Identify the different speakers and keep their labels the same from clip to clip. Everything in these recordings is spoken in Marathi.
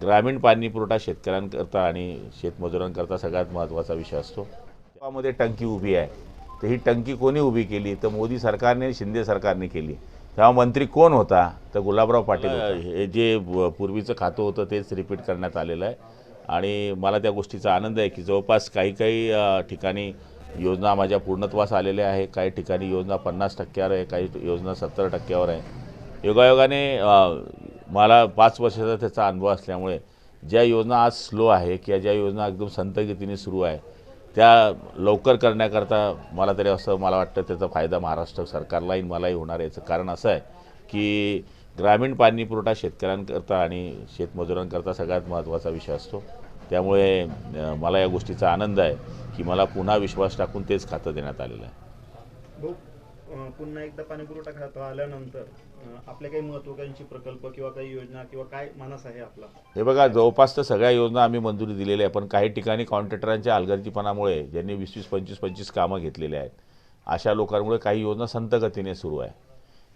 Speaker 1: ग्रामीण पाणी पुरवठा शेतकऱ्यांकरता आणि शेतमजुरांकरता सगळ्यात महत्त्वाचा विषय असतो. गावामध्ये टंकी उभी आहे. तर ही टंकी कोणी उभी केली? तर मोदी सरकारने शिंदे सरकारने केली. तेव्हा मंत्री कोण होता? तर गुलाबराव पाटील हे जे पूर्वीचं खातं होतं तेच रिपीट करण्यात आलेलं आहे. आणि मला त्या गोष्टीचा आनंद आहे की जवळपास काही काही ठिकाणी योजना माझ्या पूर्णत्वास आलेल्या आहे काही ठिकाणी योजना पन्नास टक्क्यावर आहे काही योजना सत्तर टक्क्यावर आहे. योगायोगाने मला पाच वर्षाचा त्याचा अनुभव असल्यामुळे ज्या योजना आज स्लो आहे किंवा ज्या योजना एकदम संतगतीने सुरू आहे त्या लवकर करण्याकरता मला तरी असं मला वाटतं त्याचा फायदा महाराष्ट्र सरकारलाही मलाही होणार याचं कारण असं आहे की ग्रामीण पाणी पुरवठा शेतकऱ्यांकरता आणि शेतमजुरांकरता सगळ्यात महत्त्वाचा विषय असतो. त्यामुळे मला या गोष्टीचा आनंद आहे की मला पुन्हा विश्वास टाकून तेच खातं देण्यात आलेलं आहे.
Speaker 2: हो. पुन्हा एकदा पाणीपुरवठा खातं आल्यानंतर आपल्या काही महत्वाकांक्षी प्रकल्प किंवा काही योजना किंवा काय मानस आहे आपला?
Speaker 1: हे बघा जवळपास तर सगळ्या योजना आम्ही मंजुरी दिलेल्या आहे पण काही ठिकाणी कॉन्ट्रॅक्टरांच्या अलगर्जीपणामुळे ज्यांनी वीस वीस पंचवीस पंचवीस कामं घेतलेली आहेत अशा लोकांमुळे काही योजना संतगतीने सुरू आहे.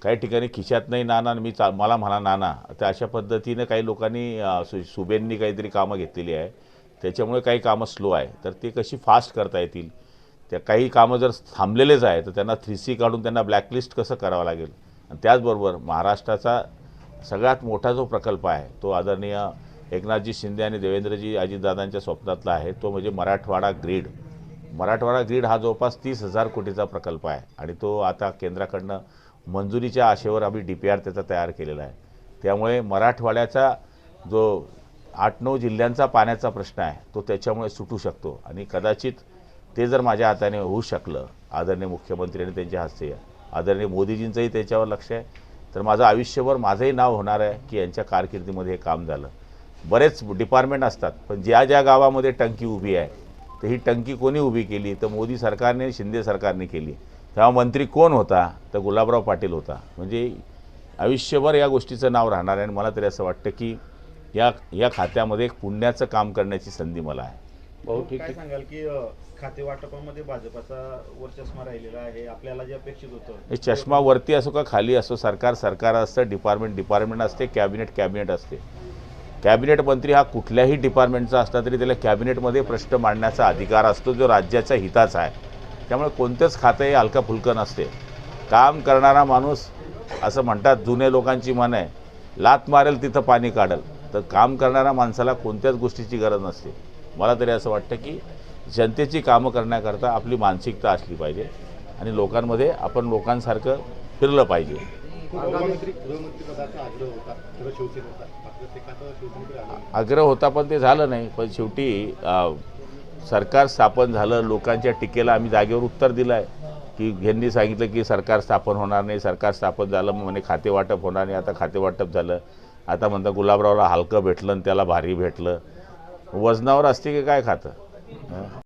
Speaker 1: काही ठिकाणी खिशात नाही नाना आणि मी चा मला म्हणा नाना तर अशा पद्धतीनं काही लोकांनी सु सुबेंनी काहीतरी कामं घेतलेली आहे त्याच्यामुळे काही कामं स्लो आहे. तर ते कशी फास्ट करता येतील? त्या काही कामं जर थांबलेलेच आहे तर त्यांना थ्री सी काढून त्यांना ब्लॅकलिस्ट कसं करावं लागेल? आणि त्याचबरोबर महाराष्ट्राचा सगळ्यात मोठा जो प्रकल्प आहे तो आदरणीय एकनाथजी शिंदे आणि देवेंद्रजी अजितदादांच्या स्वप्नातला आहे तो म्हणजे मराठवाडा ग्रीड. मराठवाडा ग्रीड हा जवळपास तीस हजार कोटीचा प्रकल्प आहे आणि तो आता केंद्राकडनं मंजुरीच्या आशेवर आम्ही डी पी आर त्याचा तयार केलेला आहे. त्यामुळे मराठवाड्याचा जो आठ नऊ जिल्ह्यांचा पाण्याचा प्रश्न आहे तो त्याच्यामुळे सुटू शकतो. आणि कदाचित ते जर माझ्या हाताने होऊ शकलं आदरणीय मुख्यमंत्री आणि त्यांच्या हस्ते आदरणीय मोदीजींचंही त्याच्यावर लक्ष आहे तर माझं आयुष्यभर माझंही नाव होणार आहे की यांच्या कारकिर्दीमध्ये हे काम झालं. बरेच डिपार्टमेंट असतात पण ज्या ज्या गावामध्ये टंकी उभी आहे तर ही टंकी कोणी उभी केली? तर मोदी सरकारने शिंदे सरकारने केली. तेव्हा मंत्री कोण होता? तर गुलाबराव पाटील होता. म्हणजे आयुष्यभर या गोष्टीचं नाव राहणार आहे आणि मला तरी असं वाटतं की या या खात्यामध्ये एक पुण्याचं काम करण्याची संधी मला आहे.
Speaker 2: भाऊ काय सांगाल की खाते वाटपामध्ये भाजपाचा वर्चस्व राहिलेला आहे आपल्याला जे अपेक्षित होतं.
Speaker 1: चष्मा वरती असो का खाली असो सरकार सरकार असतं डिपार्टमेंट डिपार्टमेंट असते कॅबिनेट कॅबिनेट असते. कॅबिनेट मंत्री हा कुठल्याही डिपार्टमेंटचा असला तरी त्याला कॅबिनेटमध्ये प्रश्न मांडण्याचा अधिकार असतो जो राज्याच्या हिताचा आहे. त्यामुळे कोणतेच खातं हे हलका फुलकं नसते. काम करणारा माणूस असं म्हणतात जुने लोकांची म्हण आहे. लात मारेल तिथं पाणी काढल. तर काम करणाऱ्या माणसाला कोणत्याच गोष्टीची गरज नसते. मला तरी असं वाटतं की जनतेची कामं करण्याकरता आपली मानसिकता असली पाहिजे आणि लोकांमध्ये आपण लोकांसारखं फिरलं पाहिजे.
Speaker 3: आग्रह होता
Speaker 1: पण ते झालं नाही. पण शेवटी सरकार स्थापन झालं लोकांच्या टीकेला आम्ही जागेवर उत्तर दिलं आहे की यांनी सांगितलं की सरकार स्थापन होणार नाही सरकार स्थापन झालं मग म्हणे खाते वाटप होणार नाही आता खाते वाटप झालं. आता म्हणता गुलाबरावला हलकं भेटलं आणि त्याला भारी भेटलं. वजनावर असते की काय खातं?